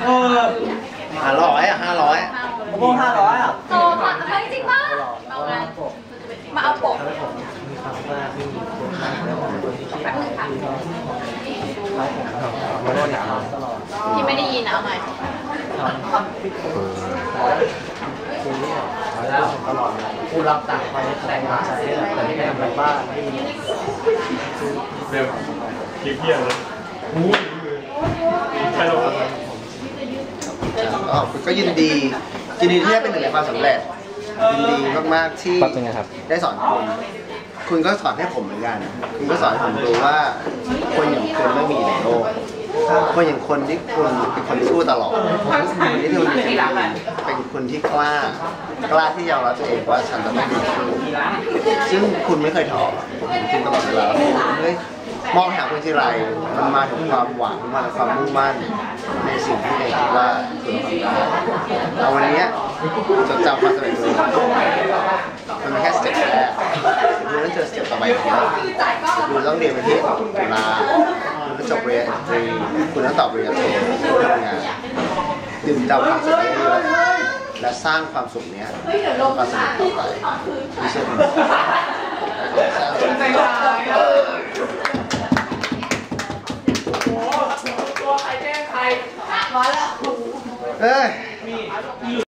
เออห้าร้อยอะห้าร้อยโมห้าร้อยอะโตค่ะเฮ้ยจริงป่ะมาเอาไงมาเอาปกแป๊บนึงค่ะที่ไม่ได้ยินอะเอาใหม่กูรับต่างไปแต่งงานใจแต่ไม่ได้ทำอะไรบ้างเร็วคลิปเพี้ยเลยหูยใครลง อ๋อก็ยินดียินดีที่ได้เป็นหนึ่งในความสำเร็จยินดีมากๆที่แป๊บนึงนะครับ ได้สอนคุณคุณก็สอนให้ผมเหมือนกัน คุณก็สอนให้ผมรู้ว่า คนอย่างคุณไม่มีในโลกคนอย่างคนที่คุณเป็นคนที่สู้ตลอดคนที่คุณเป็นคนที่กล้ากล้าที่ยอมรับตัวเองว่าฉันจะต้องดีขึ้นซึ่งคุณไม่เคยท้อคุณตลอดเวลาเฮ้ย มองหาคุณทีไรมันมาถึงความหวังมาถึงความมุ่งมั่นในสิ่งที่เองคิดว่าคุณทำได้เอาวันนี้จดจำความสำเร็จตัวเองมันเป็นแค่สเต็ปแรกคุณต้องเจอสเต็ปต่อไปอีกเยอะคุณต้องเรียนไปที่จุฬาคุณต้องจบเรียนตรีคุณต้องต่อปริญญาโททำงานดื่มด่ำความสุขนี้เยอะและสร้างความสุขเนี้ยความสำเร็จต่อไปไม่ใช่ 完了。哎。